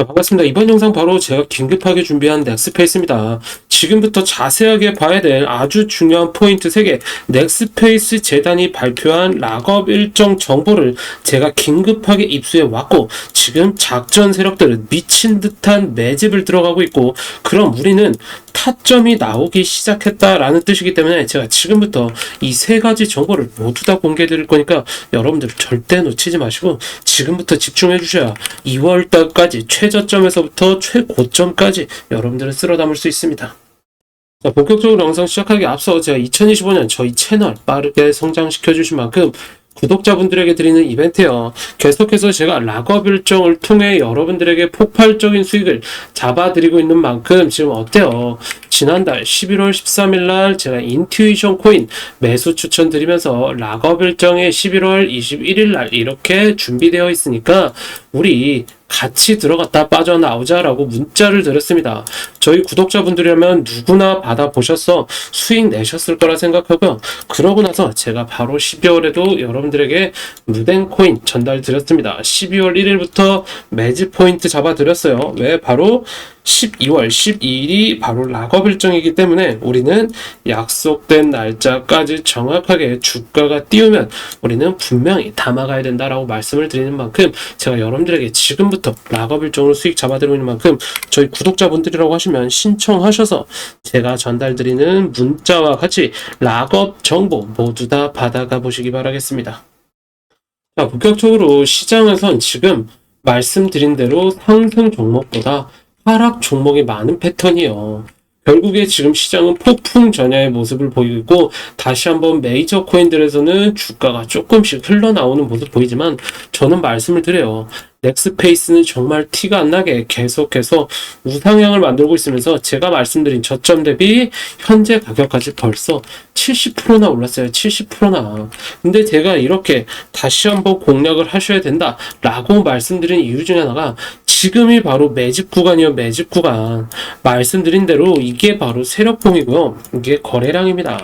자, 반갑습니다. 이번 영상 바로 제가 긴급하게 준비한 넥스페이스입니다. 지금부터 자세하게 봐야 될 아주 중요한 포인트 3개, 넥스페이스 재단이 발표한 락업 일정 정보를 제가 긴급하게 입수해 왔고, 지금 작전 세력들은 미친 듯한 매집을 들어가고 있고, 그럼 우리는 타점이 나오기 시작했다라는 뜻이기 때문에 제가 지금부터 이 세 가지 정보를 모두 다 공개해 드릴 거니까 여러분들 절대 놓치지 마시고 지금부터 집중해 주셔야 2월 달까지 최저점에서부터 최고점까지 여러분들은 쓸어 담을 수 있습니다. 자, 본격적으로 영상 시작하기 앞서 제가 2025년 저희 채널 빠르게 성장시켜 주신 만큼 구독자분들에게 드리는 이벤트요. 계속해서 제가 락업 일정을 통해 여러분들에게 폭발적인 수익을 잡아드리고 있는 만큼 지금 어때요? 지난달 11월 13일 날 제가 인투이션 코인 매수 추천드리면서 락업 일정이 11월 21일 날 이렇게 준비되어 있으니까 우리 같이 들어갔다 빠져나오자라고 문자를 드렸습니다. 저희 구독자분들이라면 누구나 받아보셔서 수익 내셨을 거라 생각하고요. 그러고 나서 제가 바로 12월에도 여러분들에게 무덴 코인 전달 드렸습니다. 12월 1일부터 매지 포인트 잡아드렸어요. 왜? 바로 12월 12일이 바로 락업 일정이기 때문에 우리는 약속된 날짜까지 정확하게 주가가 띄우면 우리는 분명히 담아가야 된다라고 말씀을 드리는 만큼 제가 여러분들에게 지금부터 락업 일정으로 수익 잡아드리고 있는 만큼 저희 구독자분들이라고 하시면 신청하셔서 제가 전달드리는 문자와 같이 락업 정보 모두 다 받아가 보시기 바라겠습니다. 자, 본격적으로 시장에선 지금 말씀드린 대로 상승 종목보다 하락 종목이 많은 패턴이요. 결국에 지금 시장은 폭풍 전야의 모습을 보이고 다시 한번 메이저 코인들에서는 주가가 조금씩 흘러나오는 모습 보이지만 저는 말씀을 드려요. 넥스페이스는 정말 티가 안 나게 계속해서 우상향을 만들고 있으면서 제가 말씀드린 저점 대비 현재 가격까지 벌써 70%나 올랐어요. 70%나. 근데 제가 이렇게 다시 한번 공략을 하셔야 된다라고 말씀드린 이유 중에 하나가 지금이 바로 매집 구간이요. 매집 구간. 말씀드린 대로 이게 바로 세력봉이고요. 이게 거래량입니다.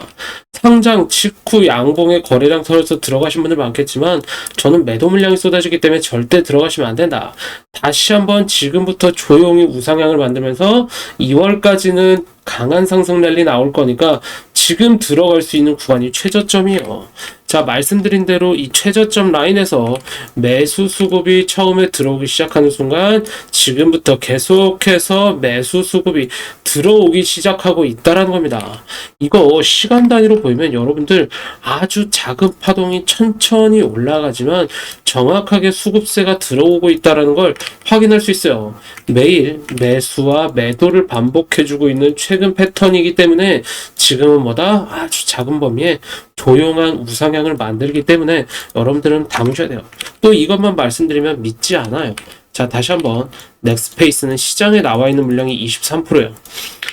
상장 직후 양봉의 거래량 털어서 들어가신 분들 많겠지만 저는 매도 물량이 쏟아지기 때문에 절대 들어가시면 안 된다. 다시 한번 지금부터 조용히 우상향을 만들면서 2월까지는 강한 상승 랠리 나올 거니까 지금 들어갈 수 있는 구간이 최저점이에요. 자, 말씀드린 대로 이 최저점 라인에서 매수 수급이 처음에 들어오기 시작하는 순간 지금부터 계속해서 매수 수급이 들어오기 시작하고 있다라는 겁니다. 이거 시간 단위로 보이면 여러분들 아주 작은 파동이 천천히 올라가지만 정확하게 수급세가 들어오고 있다라는 걸 확인할 수 있어요. 매일 매수와 매도를 반복해주고 있는 최근 패턴이기 때문에 지금은 뭐다? 아주 작은 범위에 조용한 우상 향을 만들기 때문에 여러분들은 담으셔야 돼요. 또 이것만 말씀드리면 믿지 않아요. 자, 다시 한번 넥스페이스는 시장에 나와 있는 물량이 23%예요.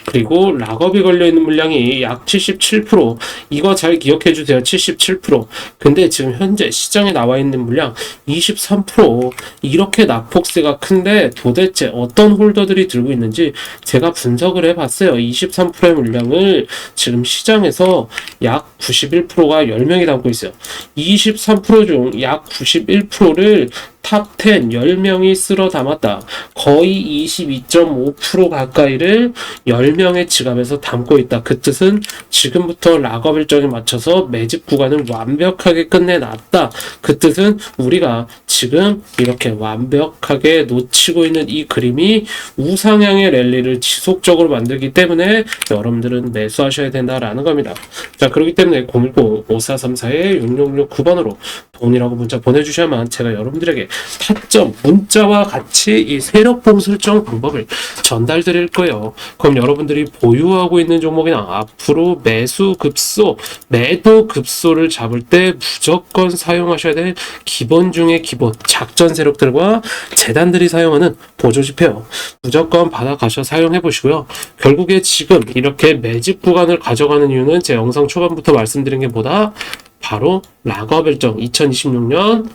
그리고 락업이 걸려 있는 물량이 약 77%. 이거 잘 기억해 주세요. 77%. 근데 지금 현재 시장에 나와 있는 물량 23%. 이렇게 낙폭세가 큰데 도대체 어떤 홀더들이 들고 있는지 제가 분석을 해 봤어요. 23%의 물량을 지금 시장에서 약 91%가 10명이 담고 있어요. 23%중 약 91%를 탑 10, 10명이 쓸어 담았다. 거의 22.5% 가까이를 10명의 지갑에서 담고 있다. 그 뜻은 지금부터 락업 일정에 맞춰서 매집 구간을 완벽하게 끝내놨다. 그 뜻은 우리가 지금 이렇게 완벽하게 놓치고 있는 이 그림이 우상향의 랠리를 지속적으로 만들기 때문에 여러분들은 매수하셔야 된다라는 겁니다. 자, 그렇기 때문에 010-5434-6669번으로 돈이라고 문자 보내주셔야만 제가 여러분들에게 타점, 문자와 같이 이 세력봉 설정 방법을 전달 드릴 거예요. 그럼 여러분들이 보유하고 있는 종목이나 앞으로 매수 급소, 매도 급소를 잡을 때 무조건 사용하셔야 될 기본 중에 기본 작전 세력들과 재단들이 사용하는 보조 지표요. 무조건 받아가셔 사용해 보시고요. 결국에 지금 이렇게 매집 구간을 가져가는 이유는 제 영상 초반부터 말씀드린 게 뭐다? 바로 락업 일정 2026년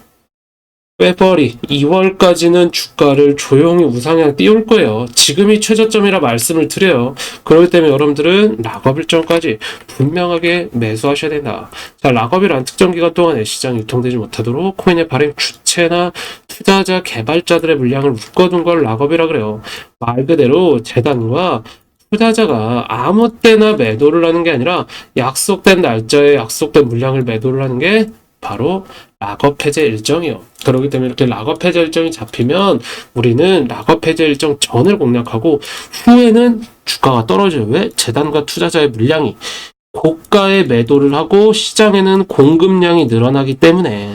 빼버리 2월까지는 주가를 조용히 우상향 띄울 거예요. 지금이 최저점이라 말씀을 드려요. 그렇기 때문에 여러분들은 락업 일정까지 분명하게 매수하셔야 된다. 자, 락업이란 특정 기간 동안에 시장 유통되지 못하도록 코인의 발행 주체나 투자자 개발자들의 물량을 묶어둔 걸 락업이라 그래요. 말 그대로 재단과 투자자가 아무 때나 매도를 하는 게 아니라 약속된 날짜에 약속된 물량을 매도를 하는 게 바로 락업 해제 일정이요. 그렇기 때문에 이렇게 락업 해제 일정이 잡히면 우리는 락업 해제 일정 전을 공략하고 후에는 주가가 떨어져요. 왜? 재단과 투자자의 물량이 고가에 매도를 하고 시장에는 공급량이 늘어나기 때문에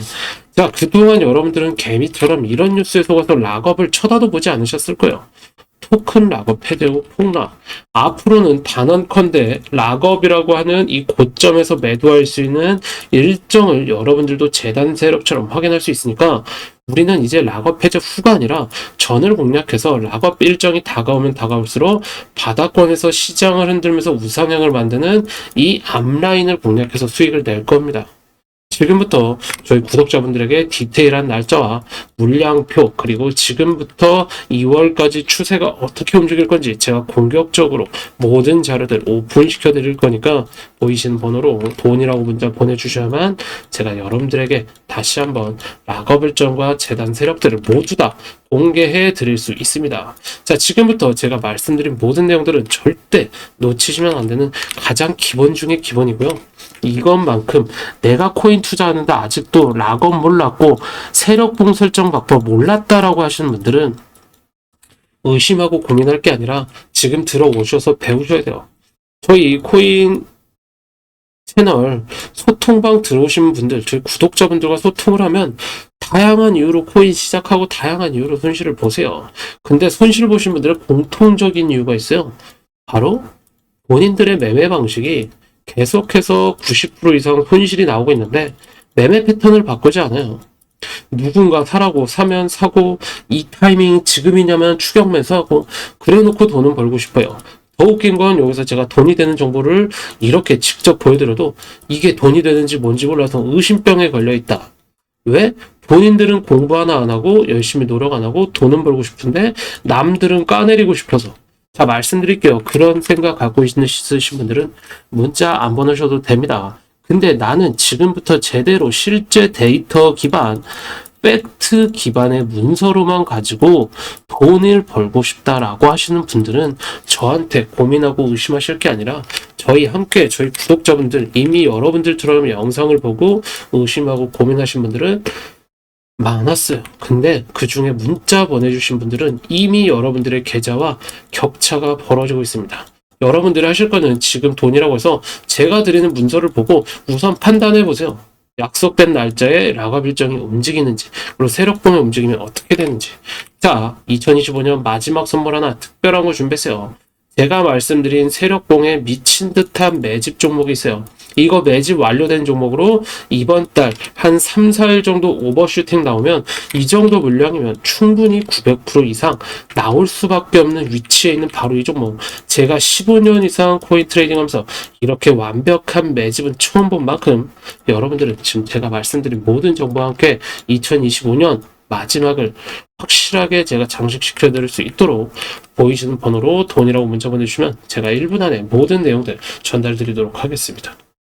자 그동안 여러분들은 개미처럼 이런 뉴스에 속아서 락업을 쳐다도 보지 않으셨을 거예요. 토큰 락업 해제후 폭락. 앞으로는 단언컨대 락업이라고 하는 이 고점에서 매도할 수 있는 일정을 여러분들도 재단 세력처럼 확인할 수 있으니까 우리는 이제 락업 해제 후가 아니라 전을 공략해서 락업 일정이 다가오면 다가올수록 바닥권에서 시장을 흔들면서 우상향을 만드는 이 앞라인을 공략해서 수익을 낼 겁니다. 지금부터 저희 구독자분들에게 디테일한 날짜와 물량표 그리고 지금부터 2월까지 추세가 어떻게 움직일 건지 제가 공격적으로 모든 자료들 오픈시켜 드릴 거니까 보이시는 번호로 돈이라고 문자 보내주셔야만 제가 여러분들에게 다시 한번 락업 일정과 재단 세력들을 모두 다 공개해 드릴 수 있습니다. 자, 지금부터 제가 말씀드린 모든 내용들은 절대 놓치시면 안 되는 가장 기본 중의 기본이고요. 이것만큼 내가 코인 투자하는데 아직도 락업 몰랐고 세력봉 설정 방법 몰랐다라고 하시는 분들은 의심하고 고민할 게 아니라 지금 들어오셔서 배우셔야 돼요. 저희 코인 채널 소통방 들어오신 분들, 저희 구독자분들과 소통을 하면 다양한 이유로 코인 시작하고 다양한 이유로 손실을 보세요. 근데 손실 보신 분들은 공통적인 이유가 있어요. 바로 본인들의 매매 방식이 계속해서 90% 이상 손실이 나오고 있는데 매매 패턴을 바꾸지 않아요. 누군가 사라고 사면 사고 이 타이밍 지금이냐면 추격 매수하고 그래놓고 돈은 벌고 싶어요. 더 웃긴 건 여기서 제가 돈이 되는 정보를 이렇게 직접 보여드려도 이게 돈이 되는지 뭔지 몰라서 의심병에 걸려 있다. 왜? 본인들은 공부 하나 안 하고 열심히 노력 안 하고 돈은 벌고 싶은데 남들은 까내리고 싶어서 자 말씀드릴게요. 그런 생각 갖고 있으신 분들은 문자 안 보내셔도 됩니다. 근데 나는 지금부터 제대로 실제 데이터 기반 팩트 기반의 문서로만 가지고 돈을 벌고 싶다라고 하시는 분들은 저한테 고민하고 의심하실 게 아니라 저희 함께 저희 구독자분들 이미 여러분들처럼 영상을 보고 의심하고 고민하신 분들은 많았어요. 근데 그 중에 문자 보내주신 분들은 이미 여러분들의 계좌와 격차가 벌어지고 있습니다. 여러분들이 하실 거는 지금 돈이라고 해서 제가 드리는 문서를 보고 우선 판단해 보세요. 약속된 날짜에 락업 일정이 움직이는지, 그리고 세력봉이 움직이면 어떻게 되는지. 자, 2025년 마지막 선물 하나 특별한 거 준비했어요. 제가 말씀드린 세력봉에 미친 듯한 매집 종목이 있어요. 이거 매집 완료된 종목으로 이번 달 한 3, 4일 정도 오버슈팅 나오면 이 정도 물량이면 충분히 900% 이상 나올 수밖에 없는 위치에 있는 바로 이 종목. 제가 15년 이상 코인 트레이딩 하면서 이렇게 완벽한 매집은 처음 본 만큼 여러분들은 지금 제가 말씀드린 모든 정보와 함께 2025년 마지막을 확실하게 제가 장식시켜 드릴 수 있도록 보이시는 번호로 돈이라고 문자 보내주시면 제가 1분 안에 모든 내용들 전달 드리도록 하겠습니다.